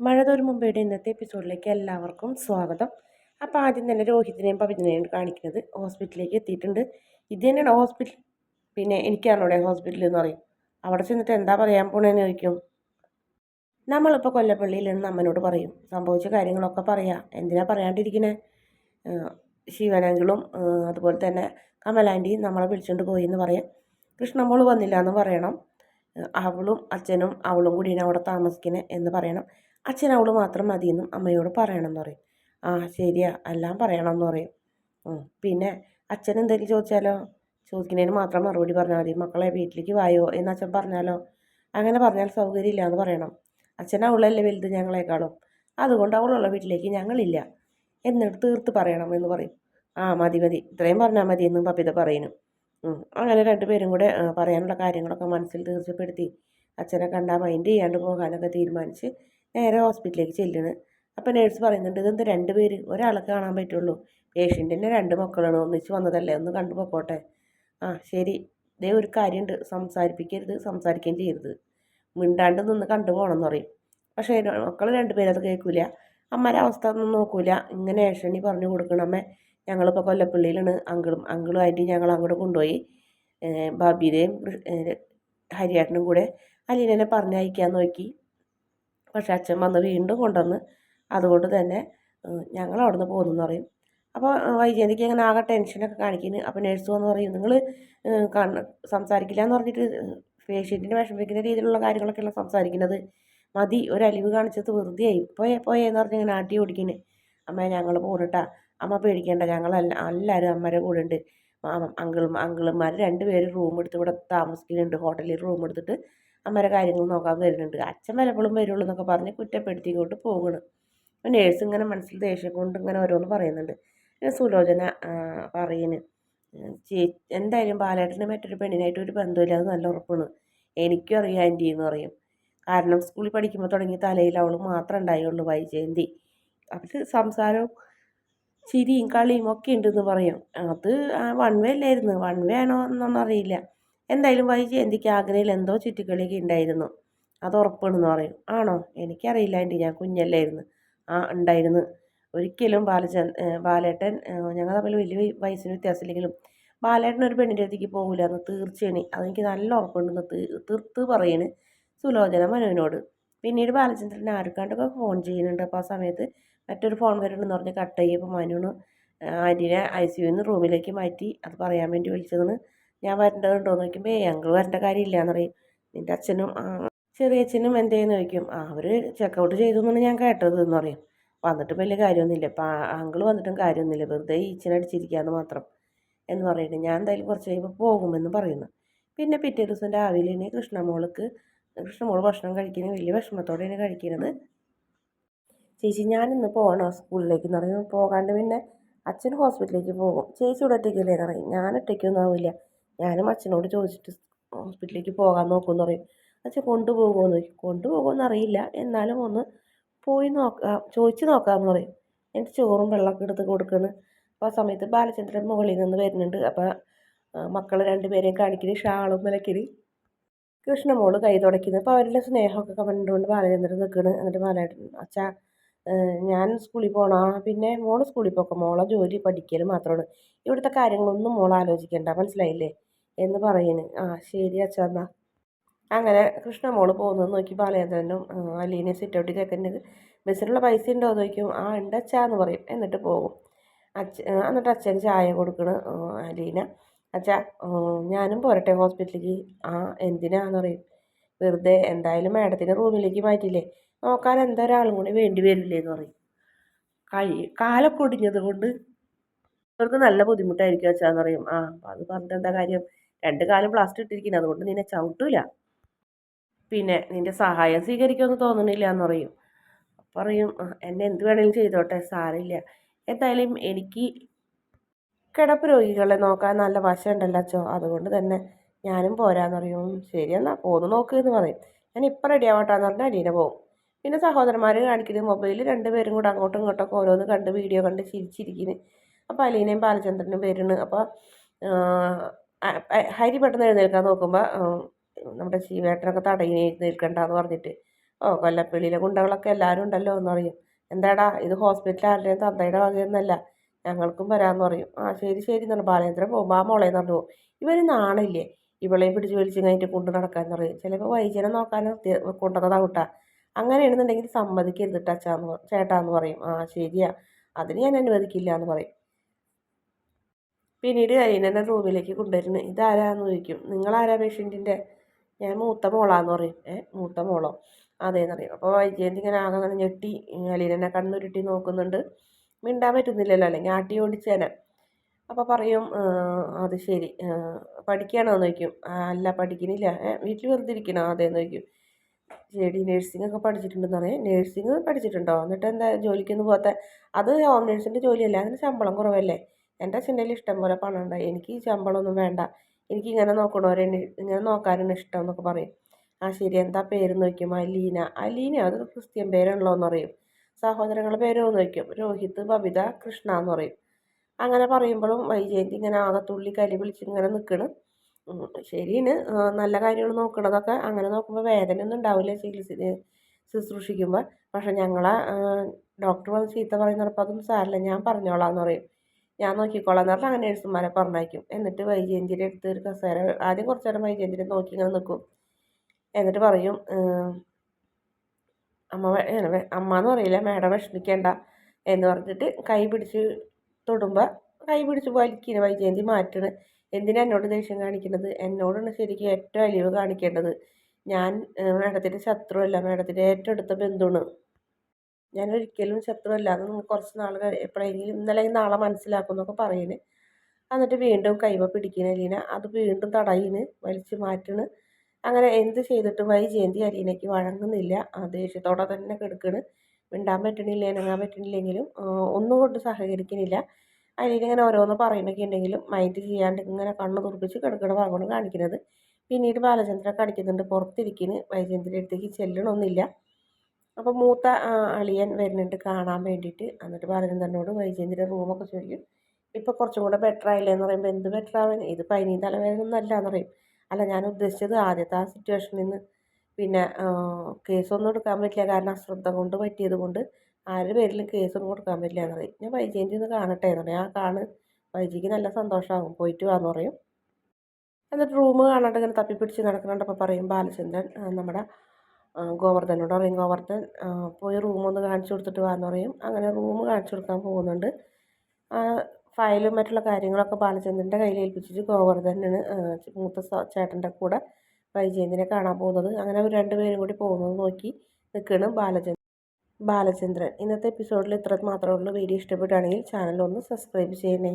മഴ തോരും മുമ്പയുടെ ഇന്നത്തെ എപ്പിസോഡിലേക്ക് എല്ലാവർക്കും സ്വാഗതം. അപ്പോൾ ആദ്യം തന്നെ രോഹിതിനെയും പവിതനെയും കാണിക്കുന്നത് ഹോസ്പിറ്റലിലേക്ക് എത്തിയിട്ടുണ്ട്. ഇത് തന്നെയാണ് ഹോസ്പിറ്റൽ. പിന്നെ എനിക്കാണോടെ ഹോസ്പിറ്റലിൽ എന്ന് പറയും. അവിടെ ചെന്നിട്ട് എന്താ പറയാൻ പോണേന്ന് ചോദിക്കും. നമ്മളിപ്പോൾ കൊല്ലപ്പള്ളിയിൽ നിന്ന് അമ്മനോട് പറയും. സംഭവിച്ച കാര്യങ്ങളൊക്കെ പറയാം. എന്തിനാ പറയാണ്ടിരിക്കണേ? ശിവനെങ്കിലും അതുപോലെ തന്നെ കമലാന്റി നമ്മളെ വിളിച്ചുകൊണ്ട് പോയി എന്ന് പറയാം. കൃഷ്ണമോൾ വന്നില്ല എന്ന് പറയണം അവളും അച്ഛനും അവളും കൂടിയാണ് അവിടെ താമസിക്കുന്നത് എന്ന് പറയണം. അച്ഛൻ അവൾ മാത്രം മതിയെന്നും അമ്മയോട് പറയണമെന്ന് പറയും. ആ ശരിയാ എല്ലാം പറയണമെന്ന് പറയും. പിന്നെ അച്ഛൻ എന്തെങ്കിലും ചോദിച്ചാലോ? ചോദിക്കുന്നതിന് മാത്രം മറുപടി പറഞ്ഞാൽ മതി. മക്കളെ വീട്ടിലേക്ക് വായോ എന്ന് അച്ഛൻ പറഞ്ഞാലോ? അങ്ങനെ പറഞ്ഞാൽ സൗകര്യം എന്ന് പറയണം. അച്ഛൻ അവളല്ലേ വലുത് ഞങ്ങളെക്കാളും. അതുകൊണ്ട് അവളുള്ള വീട്ടിലേക്ക് ഞങ്ങളില്ല. എന്നിട്ട് തീർത്ത് പറയണം എന്ന് പറയും. ആ മതി മതി. ഇത്രയും പറഞ്ഞാൽ മതി എന്നും പപ്പിത പറയുന്നു. അങ്ങനെ രണ്ടുപേരും കൂടെ പറയാനുള്ള കാര്യങ്ങളൊക്കെ മനസ്സിൽ തീർച്ചപ്പെടുത്തി അച്ഛനെ കണ്ടാൽ മൈൻഡ് ചെയ്യാണ്ട് പോകാനൊക്കെ തീരുമാനിച്ച് നേരെ ഹോസ്പിറ്റലിലേക്ക് ചെല്ലുന്നത് അപ്പോൾ നേഴ്സ് പറയുന്നുണ്ട് ഇതെന്ത് രണ്ട് പേര്? ഒരാളെ കാണാൻ പറ്റുള്ളൂ. പേഷ്യന്റിന്റെ രണ്ട് മക്കളാണ് ഒന്നിച്ച് വന്നതല്ലേ? ഒന്ന് കണ്ടു പോക്കോട്ടെ. ആ ശരി. ഇതേ ഒരു കാര്യമുണ്ട് സംസാരിപ്പിക്കരുത്. സംസാരിക്കുകയും ചെയ്യരുത്. മിണ്ടാണ്ട് നിന്ന് കണ്ടു പോകണമെന്ന് പറയും. പക്ഷേ മക്കൾ രണ്ട് പേരത് കേൾക്കില്ല അമ്മയുടെ അവസ്ഥ ഒന്നും നോക്കൂല. ഇങ്ങനെ ഏഷണി പറഞ്ഞു കൊടുക്കണം. അമ്മ ഞങ്ങളിപ്പോൾ കൊല്ലപ്പള്ളിയിലാണ്. അങ്കിളും അങ്കിളും ആയിട്ട് ഞങ്ങൾ അങ്ങോട്ട് കൊണ്ടുപോയി. ബാബിയുടെയും ഹരിയേട്ടനും കൂടെ അലീനെ പറഞ്ഞയക്കാൻ നോക്കി. പക്ഷെ അച്ഛൻ വന്ന് വീണ്ടും കൊണ്ടുവന്ന് അതുകൊണ്ട് തന്നെ ഞങ്ങൾ അവിടെ നിന്ന് പോകുന്നു പറയും അപ്പോൾ വൈജയന്തിക്ക് അങ്ങനെ ആകെ ടെൻഷനൊക്കെ കാണിക്കുന്നു. അപ്പോൾ നേഴ്സ് വന്ന് പറയും നിങ്ങൾ സംസാരിക്കില്ല എന്ന് പറഞ്ഞിട്ട് പേഷ്യന്റിനെ വിഷമിക്കുന്ന രീതിയിലുള്ള കാര്യങ്ങളൊക്കെയാണ് സംസാരിക്കുന്നത്? മതി ഒരു അലിവ് കാണിച്ചത് വെറുതെ പോയേ പോയേ എന്ന് പറഞ്ഞ് ഇങ്ങനെ ആട്ടി ഓടിക്കുന്നു. അമ്മ ഞങ്ങൾ പോന്നിട്ടാ അമ്മ പേടിക്കേണ്ട ഞങ്ങൾ എല്ലാവരും അമ്മയുടെ കൂടെ ഉണ്ട് അങ്കിളും അങ്കിളുമാർ രണ്ട് പേര് റൂം എടുത്ത് ഇവിടെ താമസിക്കുന്നുണ്ട്. ഹോട്ടലിൽ റൂം എടുത്തിട്ട് അമ്മയുടെ കാര്യങ്ങൾ നോക്കാൻ വരുന്നുണ്ട്. അച്ഛൻ വല്ലപ്പോഴും വരുള്ളൂ എന്നൊക്കെ പറഞ്ഞ് കുറ്റപ്പെടുത്തിക്കൊണ്ട് പോകണം. നേഴ്സ് ഇങ്ങനെ മനസ്സിൽ ദേഷ്യം കൊണ്ട് ഇങ്ങനെ ഓരോന്ന് പറയുന്നുണ്ട്. പിന്നെ സുലോചന പറയുന്നു ചേ എന്തായാലും ബാലേട്ടന് മറ്റൊരു പെണ്ണിനായിട്ട് ഒരു ബന്ധമില്ല അത് നല്ല ഉറപ്പാണ്. എനിക്കും അറിയാം ആന്റി എന്ന് പറയും. കാരണം സ്കൂളിൽ പഠിക്കുമ്പോൾ തുടങ്ങിയ തലയിൽ അവൾ മാത്രം ഉണ്ടായുള്ളൂ വൈജയന്തി. അവർ സംസാരവും ചിരിയും കളിയും ഒക്കെ ഉണ്ടെന്ന് പറയും. അത് വൺ വേ അല്ലായിരുന്നു. വൺ വേ ആണോ എന്നൊന്നും അറിയില്ല. എന്തായാലും വൈജയന്തിക്ക് ആഗ്രഹയിൽ എന്തോ ചുറ്റിക്കളിയൊക്കെ ഉണ്ടായിരുന്നു. അത് ഉറപ്പാണെന്ന് പറയും. ആണോ? എനിക്കറിയില്ല ആന്റി. ഞാൻ കുഞ്ഞല്ലായിരുന്നു. ആ ഉണ്ടായിരുന്നു. ഒരിക്കലും ബാലചന്ദ് ബാലേട്ടൻ ഞങ്ങൾ തമ്മിൽ വലിയ വയസ്സിന് വ്യത്യാസമില്ലെങ്കിലും ബാലേട്ടൻ ഒരു പെണ്ണിന്റെ അടുത്തേക്ക് പോകില്ല എന്ന് തീർച്ചയാണ് അതെനിക്ക് നല്ല ഉറപ്പുണ്ടെന്ന് തീർത്ത് പറയണ് സുലോചന മനുവിനോട്. പിന്നീട് ബാലചന്ദ്രനെ ആർക്കാണ്ടൊക്കെ ഫോൺ ചെയ്യുന്നുണ്ട്. അപ്പോൾ ആ സമയത്ത് മറ്റൊരു ഫോൺ വരുന്നുണ്ടെന്ന് പറഞ്ഞ് കട്ട് ചെയ്യുമ്പോൾ മനുവിന് ആന്റീനെ ഐ സി യുന്ന് റൂമിലേക്ക് മാറ്റി. അത് പറയാൻ വേണ്ടി വിളിച്ചതെന്ന് ഞാൻ വരേണ്ടതുണ്ടോ എന്ന് ചോദിക്കുമ്പോൾ ഏ അങ്കിൾ വരേണ്ട കാര്യമില്ല എന്ന് പറയും. നിന്റെ അച്ഛനും ചെറിയ അച്ഛനും എന്തേന്ന് ചോദിക്കും. അവർ ചെക്കൗട്ട് ചെയ്തു എന്നാണ് ഞാൻ കേട്ടത് എന്ന് പറയും. വന്നിട്ട് വലിയ കാര്യമൊന്നുമില്ല. ഇപ്പം അങ്കിൾ വന്നിട്ടും കാര്യമൊന്നുമില്ല. വെറുതെ ഈച്ചനടിച്ചിരിക്കാന്ന് മാത്രം എന്ന് പറയുന്നത് ഞാൻ എന്തായാലും കുറച്ച് കഴിയുമ്പോൾ പോകുമെന്ന് പറയുന്നു. പിന്നെ പിറ്റേ ദിവസം രാവിലെ കൃഷ്ണമോൾക്ക് കൃഷ്ണമോൾ ഭക്ഷണം കഴിക്കുന്നത് വലിയ വിഷമത്തോടെയാണ് കഴിക്കുന്നത് ചേച്ചി ഞാനിന്ന് പോകണോ സ്കൂളിലേക്ക് എന്ന് പറയുമ്പോൾ പോകാണ്ട് പിന്നെ അച്ഛൻ ഹോസ്പിറ്റലിലേക്ക് പോകും. ചേച്ചി ഇവിടെ ഒറ്റയ്ക്കല്ലേ എന്ന് പറയും. ഞാൻ ഒറ്റയ്ക്കൊന്നും ആവില്ല. ഞാനും അച്ഛനോട് ചോദിച്ചിട്ട് ഹോസ്പിറ്റലിലേക്ക് പോകാൻ നോക്കുമെന്ന് പറയും. അച്ഛൻ കൊണ്ടുപോകുമോ എന്ന് ചോദിക്കും. കൊണ്ടുപോകുമെന്ന് അറിയില്ല. എന്നാലും ഒന്ന് പോയി നോക്കാം ചോദിച്ച് നോക്കാമെന്ന് പറയും. എന്നിട്ട് ചോറും വെള്ളമൊക്കെ എടുത്ത് കൊടുക്കുന്നു. അപ്പോൾ ആ സമയത്ത് ബാലചന്ദ്രൻ മുകളിൽ നിന്ന് വരുന്നുണ്ട്. അപ്പോൾ മക്കൾ രണ്ടുപേരെയും കാണിക്കൽ ഷാളും വിലക്കൽ കൃഷ്ണമോൾ കൈ തുടയ്ക്കുന്നു. അപ്പോൾ അവരുടെ സ്നേഹമൊക്കെ കണ്ടുകൊണ്ട് ബാലചന്ദ്രൻ നിൽക്കുന്നു. എന്നിട്ട് ബാലേട്ടൻ അച്ഛാ ഞാൻ സ്കൂളിൽ പോകണോ പിന്നെ മോൾ സ്കൂളിൽ പോക്കോ. മോളെ ജോലി പഠിക്കൽ മാത്രമാണ് ഇവിടുത്തെ കാര്യങ്ങളൊന്നും മോൾ ആലോചിക്കേണ്ട. മനസ്സിലായില്ലേ? എന്ന് പറയുന്നു ആ ശരി അച്ഛാ എന്നാ. അങ്ങനെ കൃഷ്ണമോൾ പോകുന്നത് നോക്കി ബാലചന്ദ്രനും അലീനെ സിറ്റൗട്ടിൽ ചെക്കന്റെ ബസ്സിനുള്ള പൈസ ഉണ്ടോ എന്ന് ചോദിക്കും. ആ ഉണ്ട് അച്ഛാ എന്ന് പറയും. എന്നിട്ട് പോകും. അച്ഛ എന്നിട്ട് അച്ഛന് ചായ കൊടുക്കണ് അലീന. അച്ഛാ ഞാനും പോരട്ടെ ഹോസ്പിറ്റലിലേക്ക്. ആ എന്തിനാന്ന് പറയും. വെറുതെ എന്തായാലും മാഡത്തിന്റെ റൂമിലേക്ക് മാറ്റില്ലേ നോക്കാൻ എന്താ ഒരാളും കൂടി വേണ്ടി വരില്ലേ എന്ന് പറയും. കൈ കാലൊക്കെ ഒടിഞ്ഞത് കൊണ്ട് അവർക്ക് നല്ല ബുദ്ധിമുട്ടായിരിക്കും അച്ഛാന്ന് പറയും. ആ അത് പറഞ്ഞിട്ട് എന്താ കാര്യം? രണ്ട് കാലം പ്ലാസ്റ്റർ ഇട്ടിരിക്കുന്നത് അതുകൊണ്ട് നിന്നെ ചവിട്ടൂല. പിന്നെ നിന്റെ സഹായം സ്വീകരിക്കുമെന്ന് തോന്നണില്ല എന്ന് പറയും പറയും എന്നെ എന്ത് വേണമെങ്കിലും ചെയ്തോട്ടെ സാരമില്ല. എന്തായാലും എനിക്ക് കിടപ്പ് രോഗികളെ നോക്കാൻ നല്ല വശമുണ്ടല്ലോ അച്ഛോ അതുകൊണ്ട് തന്നെ ഞാനും പോരാന്ന് പറയും. ശരി എന്നാൽ പോന്ന് നോക്ക് എന്ന് പറയും. ഞാൻ ഇപ്പം റെഡി ആവട്ടാന്ന് പറഞ്ഞാൽ അടീനെ പോകും പിന്നെ സഹോദരന്മാർ കാണിക്കുന്നത് മൊബൈലിൽ രണ്ടുപേരും കൂടെ അങ്ങോട്ടും ഇങ്ങോട്ടൊക്കെ ഓരോന്ന് കണ്ട് വീഡിയോ കണ്ട് ചിരിച്ചിരിക്കുന്നു. അപ്പോൾ അലീനയും ബാലചന്ദ്രനും വരുന്നു. അപ്പോൾ ഹരി പെട്ടെന്ന് എഴുന്നേൽക്കാൻ നോക്കുമ്പോൾ നമ്മുടെ ശിവേട്ടനൊക്കെ തടയിന് എഴുന്നേൽക്കണ്ടെന്ന് പറഞ്ഞിട്ട് ഓ കൊല്ലപ്പള്ളിയിലെ ഗുണ്ടകളൊക്കെ എല്ലാവരും ഉണ്ടല്ലോ എന്ന് പറയും. എന്താടാ ഇത് ഹോസ്പിറ്റൽ ആരുടെയും തന്തയുടെ വകയൊന്നല്ല ഞങ്ങൾക്കും വരാമെന്ന് പറയും. ആ ശരി ശരി എന്നാണ് ബാലേന്ദ്രൻ പോകുമ്പോൾ ആ മോളേന്ന് പറഞ്ഞു ഇവർ നാണില്ലേ? ഇവളെയും പിടിച്ച് വലിച്ച് കഴിഞ്ഞിട്ട് കൊണ്ട് നടക്കാമെന്ന് പറയും. ചിലപ്പോൾ വൈദ്യനെ നോക്കാൻ കൊണ്ടുവന്നതാ അങ്ങനെയാണെന്നുണ്ടെങ്കിൽ സമ്മതിക്കരുത് ടച്ചാന്ന് ചേട്ടാന്ന് പറയും. ആ ശരിയാ. അതിന് ഞാൻ അനുവദിക്കില്ല എന്ന് പറയും. പിന്നീട് അരീനന്റെ റൂമിലേക്ക് കൊണ്ടുവരുന്നു. ഇതാരാന്ന് ചോദിക്കും. നിങ്ങളാരാ പേഷ്യന്റിന്റെ ഞാൻ മൂത്ത മോളാന്ന് പറയും. ഏ മൂത്ത മോളോ? അതേന്ന് പറയും അപ്പോൾ വൈജയന്തി ഇങ്ങനെ ആകെ അങ്ങനെ ഞെട്ടി അലീനെന്നെ കണ്ണുരുട്ടി നോക്കുന്നുണ്ട്. മിണ്ടാൻ പറ്റുന്നില്ലല്ലോ അല്ലെങ്കിൽ ആട്ടി ഓടിച്ചേനെ. അപ്പോൾ പറയും അത് ശരി. പഠിക്കുകയാണോ എന്ന് ചോദിക്കും. അല്ല പഠിക്കുന്നില്ല വീട്ടിൽ വെറുതെ ഇരിക്കണോ? അതേന്ന് ചോദിക്കും. ശരി നേഴ്സിംഗ് ഒക്കെ പഠിച്ചിട്ടുണ്ടെന്ന് പറയാം. നേഴ്സിംഗ് പഠിച്ചിട്ടുണ്ടോ? എന്നിട്ട് എന്താ ജോലിക്കൊന്നും പോകാത്ത അത് ഹോം നേഴ്സിന്റെ ജോലിയല്ല അതിന് ശമ്പളം കുറവല്ലേ? എന്റെ അച്ഛന്റെ ഇഷ്ടം പോലെ പണം എനിക്ക് എനിക്ക് ശമ്പളമൊന്നും വേണ്ട. എനിക്ക് ഇങ്ങനെ നോക്കണവരെ ഇങ്ങനെ നോക്കാനാണ് ഇഷ്ടം എന്നൊക്കെ പറയും. ആ ശരി. എന്താ പേര് നോക്കും അലീന. അലീന അത് ക്രിസ്ത്യൻ പേരാണല്ലോ എന്ന് പറയും. സഹോദരങ്ങളുടെ പേരോ നോക്കും രോഹിത് ബബിത കൃഷ്ണ എന്ന് പറയും. അങ്ങനെ പറയുമ്പോഴും വൈജയന്തി ഇങ്ങനെ ആകെ തുള്ളി കലി വിളിച്ച് ഇങ്ങനെ നിൽക്കണം. ശരിയാണ് നല്ല കാര്യങ്ങൾ നോക്കണതൊക്കെ അങ്ങനെ നോക്കുമ്പോൾ വേദന ഒന്നും ഉണ്ടാവില്ല ചികിത്സ ശുശ്രൂഷിക്കുമ്പോൾ. പക്ഷെ ഞങ്ങളെ ഡോക്ടർ വന്ന് ചീത്ത പറയുന്നപ്പോൾ അതൊന്നും സാരില്ല ഞാൻ പറഞ്ഞോളാം എന്ന് പറയും. ഞാൻ നോക്കിക്കോളാം എന്ന് പറഞ്ഞാൽ അങ്ങനെ നഴ്സുമാരെ പറഞ്ഞയക്കും. എന്നിട്ട് വൈജയന്തിയുടെ അടുത്ത് ഒരു കസേര ആദ്യം കുറച്ച് നേരം വൈജയന്തിനെ നോക്കി ഇങ്ങനെ നിൽക്കും. എന്നിട്ട് പറയും അമ്മ അമ്മ എന്ന് പറയില്ല മേഡം വിഷമിക്കേണ്ട എന്ന് പറഞ്ഞിട്ട് കൈ പിടിച്ച് തൊടുമ്പോൾ കൈ പിടിച്ച് വലിക്കുന്ന വൈജയന്തി മാറ്റണ്. എന്തിനാ എന്നോട് ദേഷ്യം കാണിക്കുന്നത് എന്നോടാണ് ശരിക്കും ഏറ്റവും അലിവ് കാണിക്കേണ്ടത്. ഞാൻ മേഡത്തിന്റെ ശത്രുവല്ല മേഡത്തിന്റെ ഏറ്റവും അടുത്ത ബന്ധുവാണ്. ഞാൻ ഒരിക്കലും ശത്രുവല്ല. അത് കുറച്ച് നാൾ എപ്പോഴെങ്കിലും ഇന്നലെ നാളെ മനസ്സിലാക്കും എന്നൊക്കെ പറയുന്നു എന്നിട്ട് വീണ്ടും കൈവ പിടിക്കണ അലീന. അത് വീണ്ടും തടയിന് വലിച്ചു മാറ്റണ്. അങ്ങനെ എന്ത് ചെയ്തിട്ടും വൈജയന്തി അലീനയ്ക്ക് വഴങ്ങുന്നില്ല. ദേഷ്യത്തോടെ തന്നെ കിടക്കണ്. മിണ്ടാൻ പറ്റണില്ല ഇണങ്ങാൻ പറ്റണില്ലെങ്കിലും ഒന്നും കൊണ്ട് സഹകരിക്കണില്ല. അലീന ഇങ്ങനെ ഓരോന്ന് പറയണൊക്കെ ഉണ്ടെങ്കിലും മൈൻഡ് ചെയ്യാണ്ട് ഇങ്ങനെ കണ്ണ് തുറപ്പിച്ച് കിടക്കണ ഭാഗമാണ് കാണിക്കുന്നത് പിന്നീട് ബാലചന്ദ്രൻ കടിക്കുന്നുണ്ട് പുറത്തിരിക്കുന്നു വൈജയന്തിന്റെ അടുത്തേക്ക് ചെല്ലണമൊന്നുമില്ല അപ്പോൾ മൂത്ത അളിയൻ വരുന്നുണ്ട് കാണാൻ വേണ്ടിയിട്ട്. എന്നിട്ട് ബാലചന്ദ്രനോട് വൈജയന്തിന്റെ റൂമൊക്കെ ചോദിക്കും. ഇപ്പോൾ കുറച്ചും കൂടെ ബെറ്റർ ആയില്ലേ? എന്ന് പറയുമ്പോൾ എന്ത് ബെറ്റർ ആവാൻ? ഇത് പനി തലവേദന ഒന്നും അല്ല എന്ന് പറയും. അല്ല ഞാൻ ഉദ്ദേശിച്ചത് ആദ്യത്തെ ആ സിറ്റുവേഷനിൽ നിന്ന് പിന്നെ കേസൊന്നും എടുക്കാൻ പറ്റില്ല. കാരണം അശ്രദ്ധ കൊണ്ട് പറ്റിയത് കൊണ്ട് ആരുടെ പേരിലും കേസൊന്നും കൊടുക്കാൻ പറ്റില്ല എന്ന് പറയും. ഞാൻ വൈജയന്തി ഒന്ന് കാണട്ടെ എന്ന് പറയും. ആ കാണ്. വൈജിക്ക് നല്ല സന്തോഷമാകും പോയിട്ട് വാന്ന് പറയും. എന്നിട്ട് റൂം കാണാണ്ട് ഇങ്ങനെ തപ്പിപ്പിടിച്ച് നടക്കുന്നുണ്ടപ്പോൾ പറയും ബാലചന്ദ്രൻ നമ്മുടെ ഗോവർദ്ധനോട് പറയും ഗോവർദ്ധൻ പോയി റൂം ഒന്ന് കാണിച്ചു കൊടുത്തിട്ട് വാന്ന് പറയും. അങ്ങനെ റൂം കാണിച്ചു കൊടുക്കാൻ പോകുന്നുണ്ട്. ഫയലും മറ്റുള്ള കാര്യങ്ങളൊക്കെ ബാലചന്ദ്രന്റെ കയ്യിൽ ഏൽപ്പിച്ചിട്ട് ഗോവർദ്ധനാണ് മൂത്ത ചേട്ടന്റെ കൂടെ വൈജയന്തിനെ കാണാൻ പോകുന്നത്. അങ്ങനെ അവർ രണ്ടുപേരും കൂടി പോകുന്നത് നോക്കി നിൽക്കുകയാണ് ബാലചന്ദ്രൻ. ബാലചന്ദ്രൻ ഇന്നത്തെ എപ്പിസോഡിൽ ഇത്ര മാത്രമേ ഉള്ളൂ. വീഡിയോ ഇഷ്ടപ്പെടുകയാണെങ്കിൽ ചാനൽ ഒന്ന് സബ്സ്ക്രൈബ് ചെയ്യണേ.